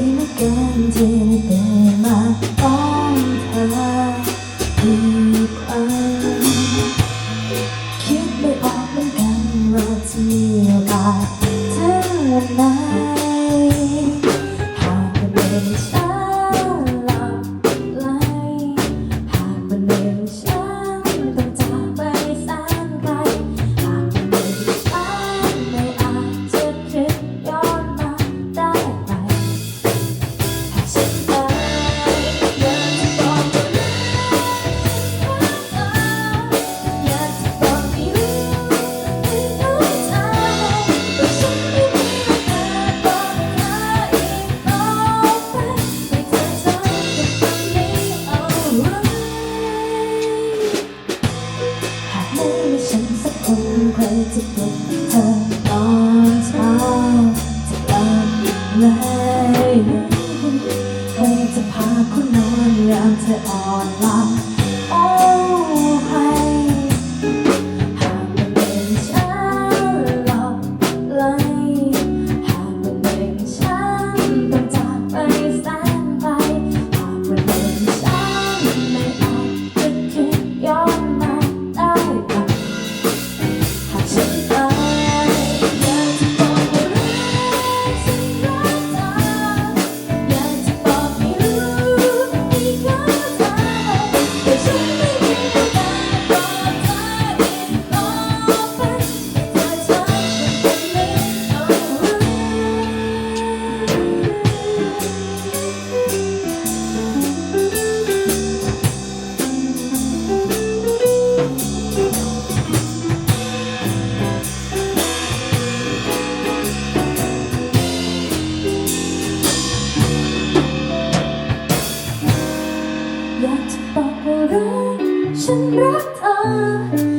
感じてまた คยจะพบเธอตอนเช้าจะกลับไหมครจะพาคุณนอนยามเธออ่อนลัา ฉันรักเธอ